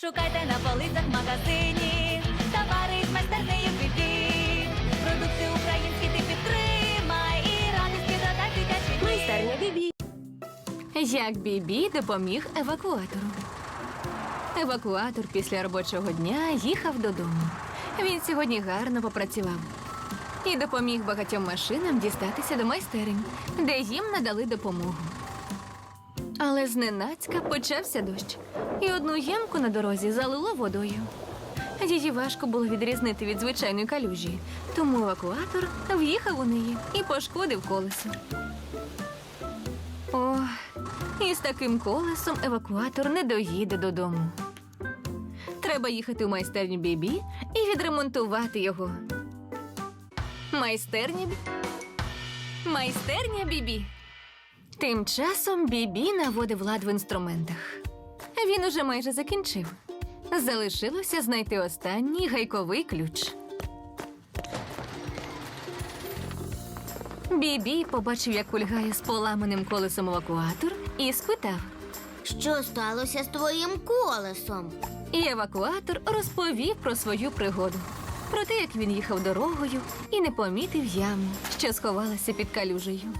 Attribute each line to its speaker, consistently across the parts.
Speaker 1: Шукайте на полицях магазині, товари з майстернею бібі. Продукти українські ти підтримай і радості додай дитячий дім.
Speaker 2: Майстерня Бібі. Як Бібі допоміг евакуатору. Евакуатор після робочого дня їхав додому. Він сьогодні гарно попрацював і допоміг багатьом машинам дістатися до майстерень, де їм надали допомогу. Але зненацька почався дощ, і одну ямку на дорозі залило водою. Її важко було відрізнити від звичайної калюжі, тому евакуатор в'їхав у неї і пошкодив колесо. О, і з таким колесом евакуатор не доїде додому. Треба їхати у майстерню Бібі і відремонтувати його. Майстерня Майстерня Бібі. Тим часом Бібі наводив лад в інструментах. Він уже майже закінчив. Залишилося знайти останній гайковий ключ. Бібі побачив, як кульгає з поламаним колесом евакуатор, і спитав.
Speaker 3: Що сталося з твоїм колесом?
Speaker 2: І евакуатор розповів про свою пригоду, про те, як він їхав дорогою і не помітив яму, що сховалася під калюжею.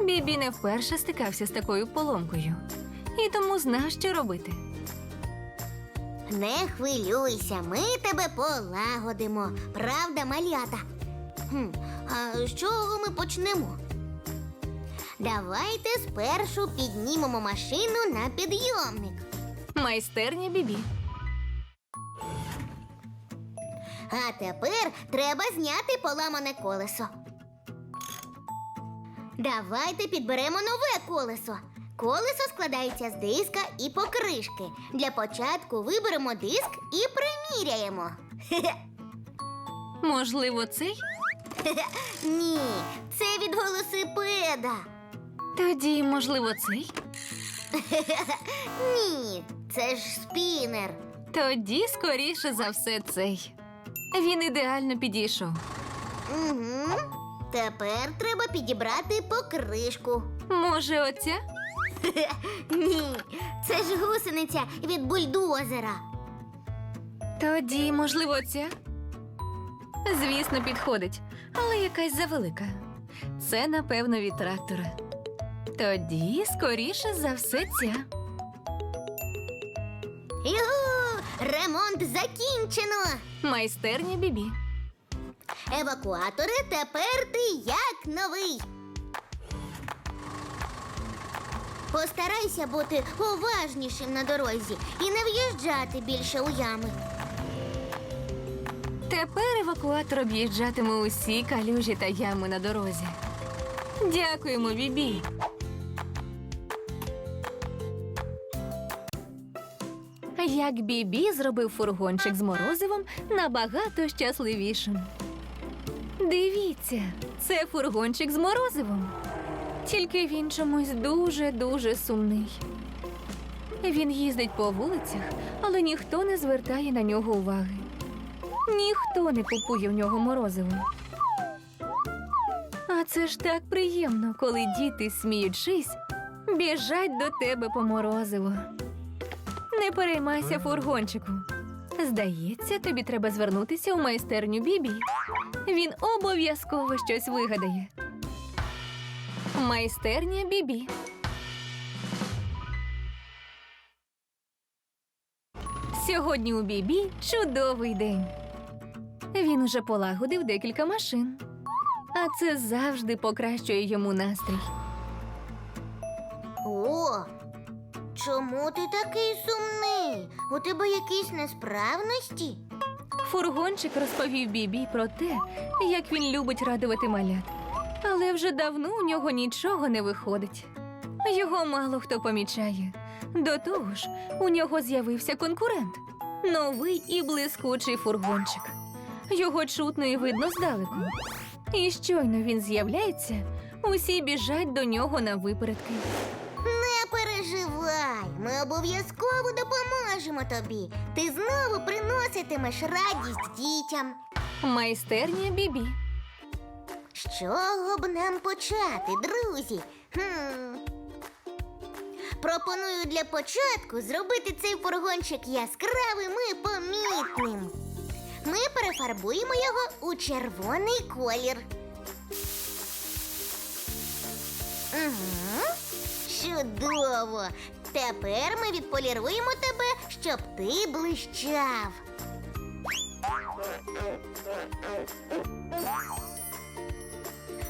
Speaker 2: Бібі не вперше стикався з такою поломкою, і тому знав, що робити.
Speaker 3: Не хвилюйся, ми тебе полагодимо. Правда, малята? Хм, а з чого ми почнемо? Давайте спершу піднімемо машину на підйомник.
Speaker 2: Майстерня Бібі.
Speaker 3: А тепер треба зняти поламане колесо. Давайте підберемо нове колесо. Колесо складається з диска і покришки. Для початку виберемо диск і приміряємо.
Speaker 2: Можливо, цей?
Speaker 3: Ні, це від велосипеда.
Speaker 2: Тоді, можливо, цей?
Speaker 3: Ні, це ж спінер.
Speaker 2: Тоді, скоріше за все, цей. Він ідеально підійшов.
Speaker 3: Угу. Тепер треба підібрати покришку.
Speaker 2: Може, оця?
Speaker 3: Ні, це ж гусениця від бульдозера.
Speaker 2: Тоді, можливо, ця? Звісно, підходить, але якась завелика. Це, напевно, від трактора. Тоді, скоріше за все, ця.
Speaker 3: Югу! Ремонт закінчено.
Speaker 2: Майстерня Бібі.
Speaker 3: Евакуатори тепер ти як новий. Постарайся бути уважнішим на дорозі і не в'їжджати більше у ями.
Speaker 2: Тепер евакуатор об'їжджатиме усі калюжі та ями на дорозі. Дякуємо, Бібі. Як Бібі зробив фургончик з морозивом набагато щасливішим. Дивіться, це фургончик з морозивом. Тільки він чомусь дуже-дуже сумний. Він їздить по вулицях, але ніхто не звертає на нього уваги. Ніхто не купує в нього морозиво. А це ж так приємно, коли діти, сміючись, біжать до тебе по морозиво. Не переймайся, фургончику. Здається, тобі треба звернутися у майстерню Бібі. Він обов'язково щось вигадає. Майстерня Бібі. Сьогодні у Бібі чудовий день. Він уже полагодив декілька машин, а це завжди покращує йому настрій.
Speaker 3: О, чому ти такий сумний? У тебе якісь несправності?
Speaker 2: Фургончик розповів Бібі про те, як він любить радувати малят. Але вже давно у нього нічого не виходить. Його мало хто помічає. До того ж, у нього з'явився конкурент новий і блискучий фургончик. Його чутно і видно здалеку. І щойно він з'являється, усі біжать до нього на випередки.
Speaker 3: Ми обов'язково допоможемо тобі. Ти знову приноситимеш радість дітям.
Speaker 2: Майстерня Бібі.
Speaker 3: З чого б нам почати, друзі? Хм. Пропоную для початку зробити цей фургончик яскравим і помітним. Ми перефарбуємо його у червоний колір. Угу. Чудово! Тепер ми відполіруємо тебе, щоб ти блищав.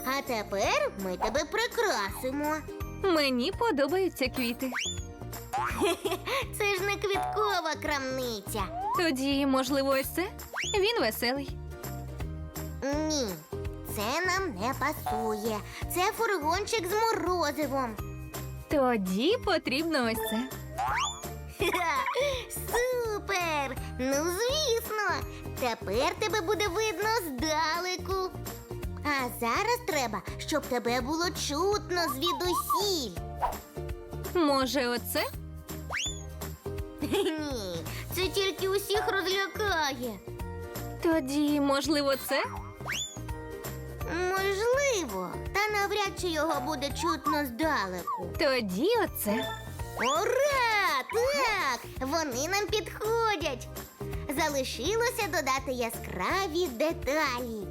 Speaker 3: А тепер ми тебе прикрасимо.
Speaker 2: Мені подобаються квіти.
Speaker 3: Це ж не квіткова крамниця.
Speaker 2: Тоді, можливо, ось це? Він веселий.
Speaker 3: Ні, це нам не пасує. Це фургончик з морозивом.
Speaker 2: Тоді потрібно ось це.
Speaker 3: Супер! Ну, звісно, тепер тебе буде видно здалеку. А зараз треба, щоб тебе було чутно звідусіль.
Speaker 2: Може, оце?
Speaker 3: Ні, це тільки усіх розлякає.
Speaker 2: Тоді, можливо, це?
Speaker 3: Навряд чи його буде чутно здалеку.
Speaker 2: Тоді оце.
Speaker 3: Ура! Так! Вони нам підходять. Залишилося додати яскраві деталі.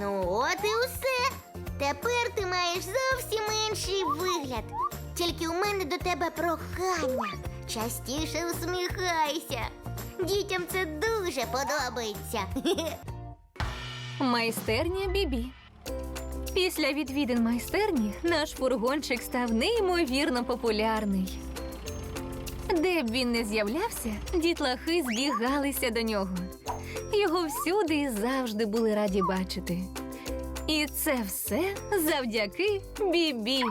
Speaker 3: Ну, от і усе. Тепер ти маєш зовсім інший вигляд. Тільки у мене до тебе прохання. Частіше усміхайся. Дітям це дуже подобається.
Speaker 2: Майстерня Бібі. Після відвідин майстерні наш фургончик став неймовірно популярний. Де б він не з'являвся, дітлахи збігалися до нього. Його всюди і завжди були раді бачити. І це все завдяки Бібі.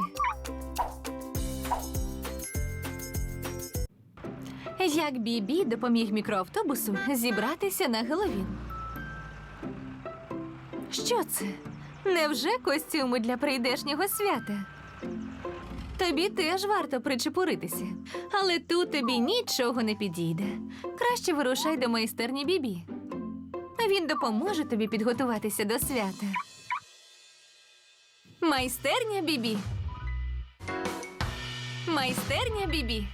Speaker 2: Як Бібі допоміг мікроавтобусу зібратися на Геловін. Що це? Невже костюми для прийдешнього свята? Тобі теж варто причепуритися, але тут тобі нічого не підійде. Краще вирушай до майстерні Бібі. Він допоможе тобі підготуватися до свята. Майстерня Бібі. Майстерня Бібі.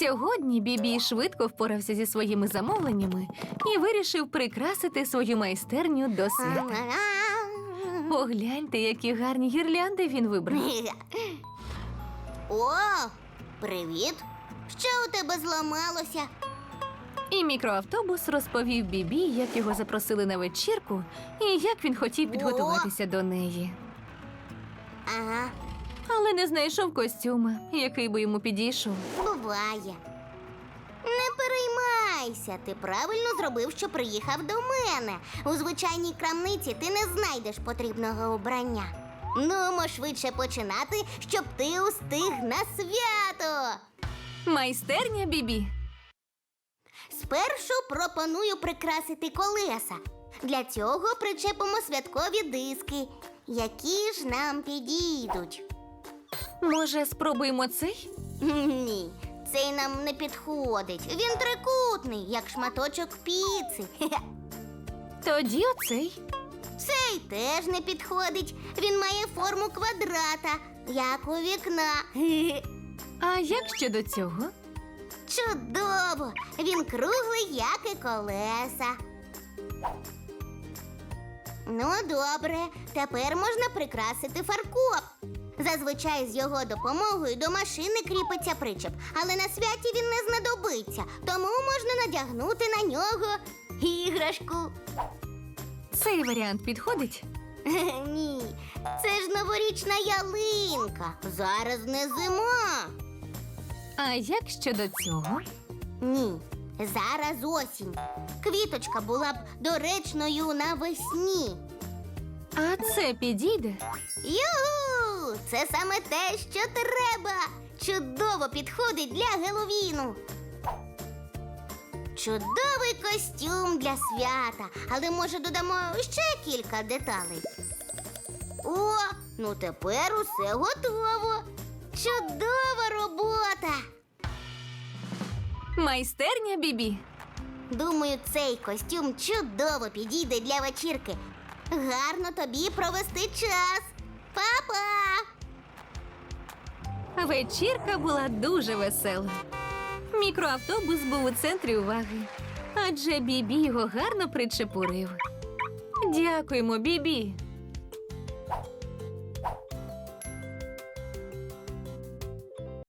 Speaker 2: Сьогодні Бібі швидко впорався зі своїми замовленнями і вирішив прикрасити свою майстерню до свята. Погляньте, які гарні гірлянди він вибрав.
Speaker 3: О, привіт! Що у тебе зламалося?
Speaker 2: І мікроавтобус розповів Бібі, як його запросили на вечірку, і як він хотів підготуватися до неї.
Speaker 3: Ага,
Speaker 2: Але не знайшов костюма, який би йому підійшов.
Speaker 3: Буває. Не переймайся, ти правильно зробив, що приїхав до мене. У звичайній крамниці ти не знайдеш потрібного обрання. Нумо швидше починати, щоб ти устиг на свято.
Speaker 2: Майстерня Бібі.
Speaker 3: Спершу пропоную прикрасити колеса. Для цього причепимо святкові диски, які ж нам підійдуть.
Speaker 2: Може, спробуємо цей?
Speaker 3: Ні, цей нам не підходить. Він трикутний, як шматочок піци.
Speaker 2: Тоді оцей.
Speaker 3: Цей теж не підходить. Він має форму квадрата, як у вікна.
Speaker 2: А як щодо цього?
Speaker 3: Чудово! Він круглий, як і колеса. Ну, добре, тепер можна прикрасити фаркоп. Зазвичай з його допомогою до машини кріпиться причеп, але на святі він не знадобиться, тому можна надягнути на нього іграшку.
Speaker 2: Цей варіант підходить?
Speaker 3: Ні, це ж новорічна ялинка. Зараз не зима.
Speaker 2: А як щодо цього?
Speaker 3: Ні, зараз осінь. Квіточка була б доречною навесні.
Speaker 2: А це підійде?
Speaker 3: Юху! Це саме те, що треба. Чудово підходить для Геловіну. Чудовий костюм для свята, але може додамо ще кілька деталей. О, ну тепер усе готово. Чудова робота.
Speaker 2: Майстерня Бібі.
Speaker 3: Думаю, цей костюм чудово підійде для вечірки. Гарно тобі провести час. Па-па!
Speaker 2: Вечірка була дуже весела. Мікроавтобус був у центрі уваги, адже Бібі його гарно причепурив. Дякуємо, Бібі.